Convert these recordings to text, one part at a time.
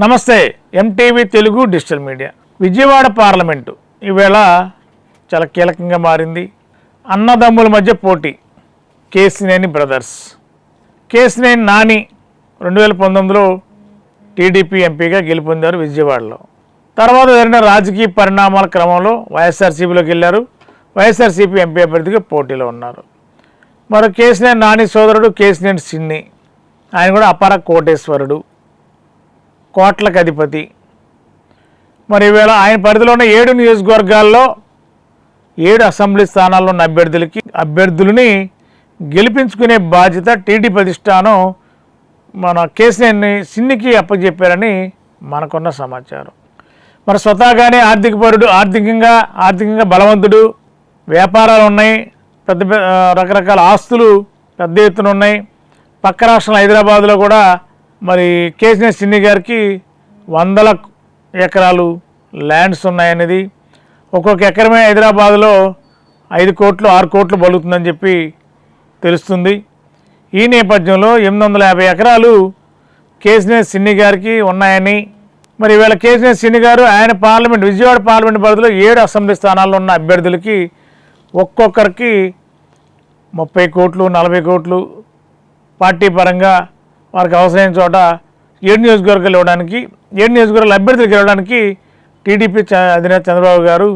నమస్తే MTV Telugu digital media Vijayawada parliament. ఈవేళ చాలా కీలకంగా మారింది. అన్నదమ్ముల మధ్య పోటీ కేసినేని బ్రదర్స్. కేసినేని నాని రెండు వేల పంతొమ్మిదిలో టీడీపీ ఎంపీగా గెలుపొందారు విజయవాడలో. తర్వాత జరిగిన రాజకీయ పరిణామాల క్రమంలో వైఎస్ఆర్సీపీలోకి వెళ్ళారు. వైఎస్ఆర్సీపీ ఎంపీ అభ్యర్థిగా పోటీలో ఉన్నారు. మరో కేసినేని నాని సోదరుడు కేసినేని సిన్ని. ఆయన కూడా అపార కోటేశ్వరుడు. కోట్లకు అధిపతి. మరి ఈవేళ ఆయన పరిధిలో ఉన్న ఏడు నియోజకవర్గాల్లో ఏడు అసెంబ్లీ స్థానాల్లో ఉన్న అభ్యర్థులకి అభ్యర్థులని గెలిపించుకునే బాధ్యత టీడీపీ అధిష్టానం మన కేసీఆర్ని సిన్నికి అప్పచెప్పారని మనకున్న సమాచారం. మరి స్వతహాగానే ఆర్థిక పరుడు ఆర్థికంగా ఆర్థికంగా బలవంతుడు వ్యాపారాలు ఉన్నాయి పెద్ద పెద్ద రకరకాల ఆస్తులు పెద్ద ఎత్తున ఉన్నాయి. పక్క రాష్ట్రం హైదరాబాద్లో కూడా మరి కేసీఆర్ సిన్ని గారికి వందల ఎకరాలు ల్యాండ్స్ ఉన్నాయనేది ఒక్కొక్క ఎకరమే హైదరాబాద్లో ఐదు కోట్లు ఆరు కోట్లు బలుగుతుందని చెప్పి తెలుస్తుంది. ఈ నేపథ్యంలో ఎనిమిది వందల యాభై ఎకరాలు కేసీఆర్ సిన్ని గారికి ఉన్నాయని మరి ఈవేళ కేసీఆర్ సిన్ని గారు ఆయన పార్లమెంట్ విజయవాడ పార్లమెంట్ పరిధిలో ఏడు అసెంబ్లీ స్థానాల్లో ఉన్న అభ్యర్థులకి ఒక్కొక్కరికి ముప్పై కోట్లు నలభై కోట్లు పార్టీ పరంగా వారికి అవసరమైన చోట ఏడు నియోజకవర్గాలు ఇవ్వడానికి ఏడు నియోజకవర్గాల అభ్యర్థులకు ఇవ్వడానికి టీడీపీ అధినేత చంద్రబాబు గారు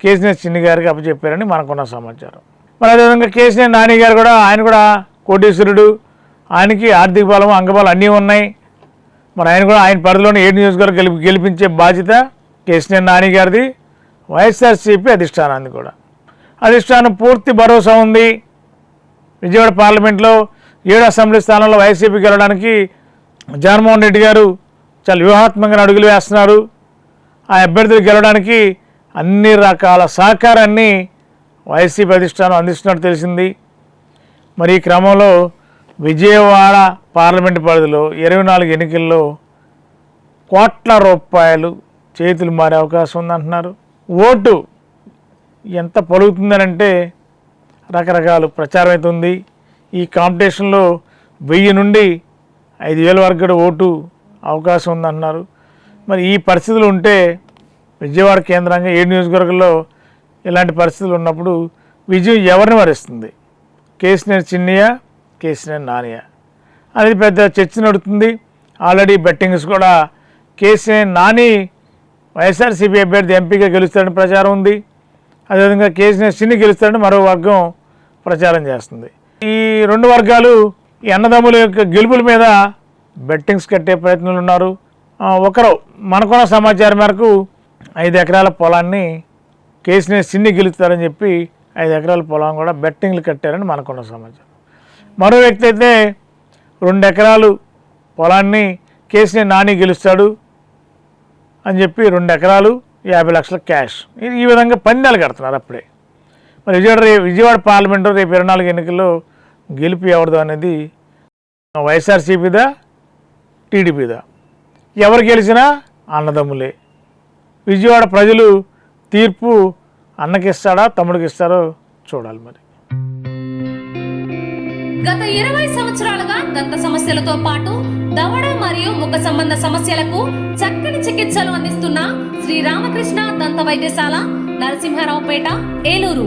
కేసీఆర్ చిన్ని గారికి అప్పచెప్పారని మనకున్న సమాచారం. మరి అదేవిధంగా కేసీఆర్ నాని గారు కూడా ఆయన కూడా కోటేశ్వరుడు ఆయనకి ఆర్థిక బలం అంగబలం అన్నీ ఉన్నాయి. మరి ఆయన కూడా ఆయన పరిధిలోని ఏడు నియోజకవర్గం గెలిపి గెలిపించే బాధ్యత కేసీఆర్ నాని గారిది వైఎస్ఆర్సీపీ అధిష్టానాన్ని కూడా. అధిష్టానం పూర్తి భరోసా ఉంది. విజయవాడ పార్లమెంట్లో ఏడు అసెంబ్లీ స్థానంలో వైసీపీ గెలవడానికి జగన్మోహన్ రెడ్డి గారు చాలా వ్యూహాత్మకంగా అడుగులు వేస్తున్నారు. ఆ అభ్యర్థులు గెలవడానికి అన్ని రకాల సహకారాన్ని వైసీపీ అధిష్టానం అందిస్తున్నట్టు తెలిసింది. మరి ఈ క్రమంలో విజయవాడ పార్లమెంట్ పరిధిలో ఇరవై నాలుగు ఎన్నికల్లో కోట్ల రూపాయలు చేతులు మారే అవకాశం ఉందంటున్నారు. ఓటు ఎంత పలుకుతుందనంటే రకరకాల ప్రచారం అవుతుంది. ఈ కాంపిటీషన్లో వెయ్యి నుండి ఐదు వేల వరకు కూడా ఓటు అవకాశం ఉందన్నారు. మరి ఈ పరిస్థితులు ఉంటే విజయవాడ కేంద్రంగా ఏడు నియోజకవర్గంలో ఇలాంటి పరిస్థితులు ఉన్నప్పుడు విజయం ఎవరిని వరిస్తుంది? కేసీఆర్ చిన్నయ్య కేసీఆర్ నానియ? అనేది పెద్ద చర్చ నడుతుంది. ఆల్రెడీ బెట్టింగ్స్ కూడా కేసీఆర్ నాని వైఎస్ఆర్సీపీ అభ్యర్థి ఎంపీగా గెలుస్తాడని ప్రచారం ఉంది. అదేవిధంగా కేసీఆర్ చిన్ని గెలుస్తాడని మరో వర్గం ప్రచారం చేస్తుంది. ఈ రెండు వర్గాలు ఈ అన్నదమ్ముల యొక్క గెలుపుల మీద బెట్టింగ్స్ కట్టే ప్రయత్నాలు ఉన్నారు. ఒకరు మనకున్న సమాచారం మేరకు ఐదు ఎకరాల పొలాన్ని కేసీఆర్ సిన్ని గెలుస్తారని చెప్పి ఐదు ఎకరాల పొలం కూడా బెట్టింగ్లు కట్టారని మనకున్న సమాచారం. మరో వ్యక్తి అయితే రెండు ఎకరాలు పొలాన్ని కేసీఆర్ నాని గెలుస్తాడు అని చెప్పి రెండు ఎకరాలు యాభై లక్షల క్యాష్. ఈ- ఈ విధంగా పందాలు కడుతున్నారు అప్పుడే. మరి విజయవాడ రే- విజయవాడ పార్లమెంటు రేపు ఇరవై నాలుగు ఎన్నికల్లో గెలుపు ఎవరిదో అనేది వైఎస్ఆర్సీపీదా టీడీపీదా. ఎవరు గెలిచినా అన్నదమ్ములే. విజయవాడ ప్రజలు తీర్పు అన్నకిస్తాడా తమ్ముడికి ఇస్తారో చూడాలి మరి. గత ఇరవై సంవత్సరాలుగా దంత సమస్యలతో పాటు దవడ మరియు ముఖ సంబంధ సమస్యలకు చక్కని చికిత్సలు అందిస్తున్న శ్రీ రామకృష్ణ దంత వైద్యశాల నరసింహారావుపేట ఏలూరు.